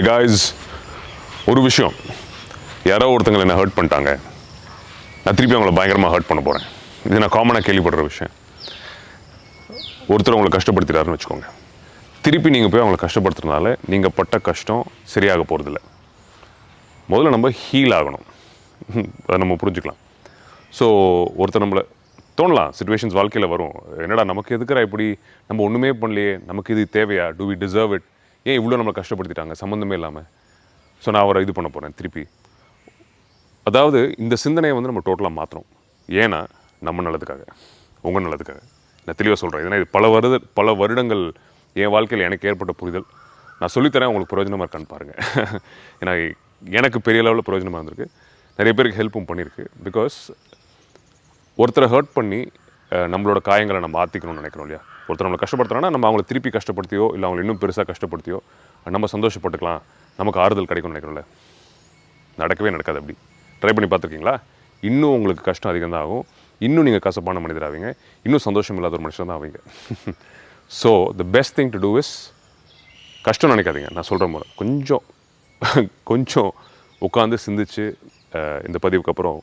Hey guys ஒரு விஷயம். யாரோ ஒருத்தங்களை என்ன ஹர்ட் பண்ணிட்டாங்க. நான் திருப்பி அவங்கள பயங்கரமாக ஹர்ட் பண்ண போகிறேன் இது நான் காமனாக கேள்விப்படுற விஷயம். ஒருத்தர் உங்களை கஷ்டப்படுத்திட்டாருன்னு வச்சுக்கோங்க. திருப்பி நீங்கள் போய் அவங்கள கஷ்டப்படுத்துறதுனால நீங்கள் பட்ட கஷ்டம் சரியாக போகிறதில்ல முதல்ல நம்ம ஹீல் ஆகணும். அதை நம்ம புரிஞ்சுக்கலாம். ஸோ ஒருத்தர் நம்மளை தோணலாம். சுச்சுவேஷன்ஸ் வாழ்க்கையில் வரும். என்னடா நமக்கு எதுக்குறா இப்படி? நம்ம ஒன்றுமே பண்ணலையே. நமக்கு இது தேவையா? டு வி டிசர்வ் இட் ஏன் இவ்வளோ நம்மளை கஷ்டப்படுத்திட்டாங்க? சம்மந்தமே இல்லாமல் ஸோ நான் அவரை இது பண்ண போகிறேன் திருப்பி. அதாவது இந்த சிந்தனையை வந்து நம்ம டோட்டலாக மாற்றணும் ஏன்னா நம்ம நல்லதுக்காக. உங்கள் நல்லதுக்காக. நான் தெளிவாக சொல்கிறேன் ஏன்னா இது பல வருட பல வருடங்கள் என் வாழ்க்கையில் எனக்கு ஏற்பட்ட புரிதல். நான் சொல்லித்தரேன் உங்களுக்கு பிரயோஜனமாக இருக்கான்னு பாருங்கள் ஏன்னா எனக்கு பெரிய லெவலில் பிரயோஜனமாக இருந்திருக்கு. நிறைய பேருக்கு ஹெல்ப்பும் பண்ணியிருக்கு பிகாஸ் ஒருத்தரை ஹர்ட் பண்ணி நம்மளோட காயங்களை நம்ம ஆற்றிக்கணும்னு நினைக்கிறோம் இல்லையா? ஒருத்தர் நம்மளை கஷ்டப்படுத்துறான்னா நம்ம அவங்கள திருப்பி கஷ்டப்படுத்தியோ இல்லை அவங்களை இன்னும் பெருசாக கஷ்டப்படுத்தியோ நம்ம சந்தோஷப்பட்டுக்கலாம். நமக்கு ஆறுதல் கிடைக்கும்னு நினைக்கிறோம்ல. நடக்கவே நடக்காது அப்படி. ட்ரை பண்ணி பார்த்துருக்கீங்களா? இன்னும் உங்களுக்கு கஷ்டம் அதிகம் தான் ஆகும் இன்னும் நீங்கள் கசப்பான மனிதர் ஆவீங்க இன்னும் சந்தோஷம் இல்லாத ஒரு மனுஷன் தான் ஆவீங்க so the best thing to do is கஷ்டம் நினைக்காதீங்க. நான் சொல்கிற முறை. கொஞ்சம் கொஞ்சம் உட்காந்து சிந்திச்சு இந்த பதிவுக்கு அப்புறம்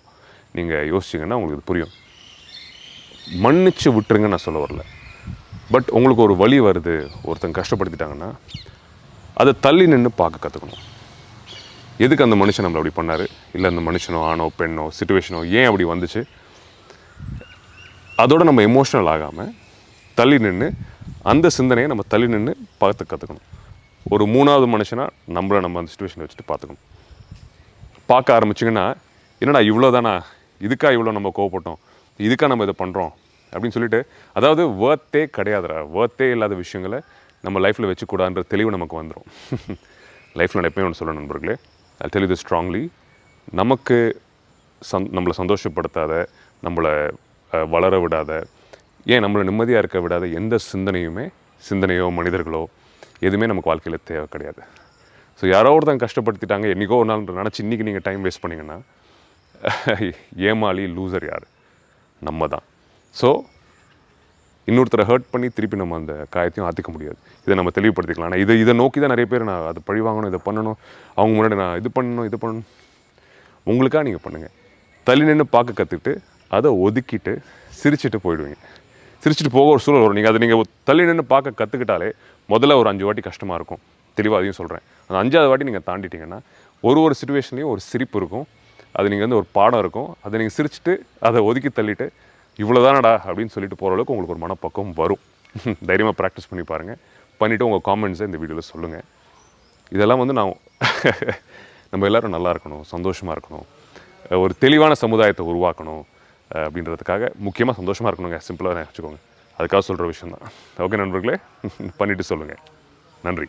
நீங்கள் யோசிச்சிங்கன்னா உங்களுக்கு இது புரியும். மன்னிச்சு விட்டுருங்க நான் சொல்ல வரல. பட் உங்களுக்கு ஒரு வழி வருது ஒருத்தங்க கஷ்டப்படுத்திட்டாங்கன்னா அதை தள்ளி நின்று பார்க்க கற்றுக்கணும் எதுக்கு அந்த மனுஷன் நம்மளை அப்படி பண்ணார்? இல்லை அந்த மனுஷனோ ஆணோ பெண்ணோ சுச்சுவேஷனோ ஏன் அப்படி வந்துச்சு? அதோட நம்ம எமோஷ்னல் ஆகாமல் தள்ளி நின்று அந்த சிந்தனையை நம்ம தள்ளி நின்று பார்த்து கற்றுக்கணும் ஒரு மூணாவது மனுஷனாக நம்மளை நம்ம அந்த சுச்சுவேஷனை வச்சுட்டு பார்த்துக்கணும். பார்க்க ஆரம்பிச்சிங்கன்னா என்னடா இவ்வளோ தானா இதுக்கா இவ்வளோ நம்ம கோவப்பட்டோம்? இதுக்கா நம்ம இதை பண்ணுறோம் அப்படின்னு சொல்லிட்டு அதாவது வேர்த்தே கிடையாதுடா. வேர்த்தே இல்லாத விஷயங்களை நம்ம லைஃப்பில் வச்சுக்கூடாதுன்ற தெளிவு நமக்கு வந்துடும் லைஃப்பில் நான் எப்பயும் ஒன்று சொல்ல நண்பர்களே. ஐ டெல் இது ஸ்ட்ராங்லி நமக்கு சந் நம்மளை சந்தோஷப்படுத்தாத நம்மளை வளர விடாத ஏன் நம்மளை நிம்மதியாக இருக்க விடாத எந்த சிந்தனையுமே சிந்தனையோ மனிதர்களோ எதுவுமே நமக்கு வாழ்க்கையில் தேவை கிடையாது. ஸோ யாரோ ஒருத்தங்க கஷ்டப்படுத்திட்டாங்க என்றைக்கோ ஒரு நாள் நினச்சி இன்றைக்கி நீங்கள் டைம் வேஸ்ட் பண்ணீங்கன்னா ஏமாளி லூசர் யார்? நம்ம தான். ஸோ இன்னொருத்தரை ஹர்ட் பண்ணி திருப்பி நம்ம அந்த காயத்தையும் ஆற்றிக்க முடியாது. இதை நம்ம தெளிவுபடுத்திக்கலாம். ஆனால் இதை இதை நோக்கி தான் நிறைய பேர் நான் அதை பழி வாங்கணும் இதை பண்ணணும். அவங்க முன்னாடி நான் இது பண்ணணும் இது பண்ணணும். உங்களுக்காக நீங்கள் பண்ணுங்கள் தள்ளி நின்று பார்க்க கற்றுக்கிட்டு அதை ஒதுக்கிட்டு சிரிச்சிட்டு போயிடுவீங்க. சிரிச்சிட்டு போக ஒரு சூழல் வரும். நீங்கள் அதை நீங்கள் தள்ளி நின்று பார்க்க கற்றுக்கிட்டாலே முதல்ல ஒரு அஞ்சு வாட்டி கஷ்டமாக இருக்கும். தெளிவாக அதையும் சொல்கிறேன் அந்த அஞ்சாவது வாட்டி நீங்கள் தாண்டிட்டிங்கன்னா ஒரு ஒரு சுச்சுவேஷன்லேயும் ஒரு சிரிப்பு இருக்கும். அது நீங்கள் வந்து ஒரு பாடம் இருக்கும். அதை நீங்கள் சிரிச்சுட்டு அதை ஒதுக்கி தள்ளிட்டு இவ்வளோதானடா அப்படின்னு சொல்லிட்டு போகிற அளவுக்கு உங்களுக்கு ஒரு மனப்பக்கம் வரும். தைரியமாக ப்ராக்டிஸ் பண்ணி பாருங்கள் பண்ணிவிட்டு உங்கள் காமெண்ட்ஸை இந்த வீடியோவில் சொல்லுங்கள் இதெல்லாம் வந்து நான் நம்ம எல்லோரும் நல்லா இருக்கணும் சந்தோஷமாக இருக்கணும். ஒரு தெளிவான சமுதாயத்தை உருவாக்கணும் அப்படின்றதுக்காக முக்கியமாக சந்தோஷமாக இருக்கணுங்க. சிம்பிளாக வச்சுக்கோங்க. அதுக்காக சொல்கிற விஷயம் தான் ஓகே நண்பர்களே? பண்ணிவிட்டு சொல்லுங்கள் நன்றி.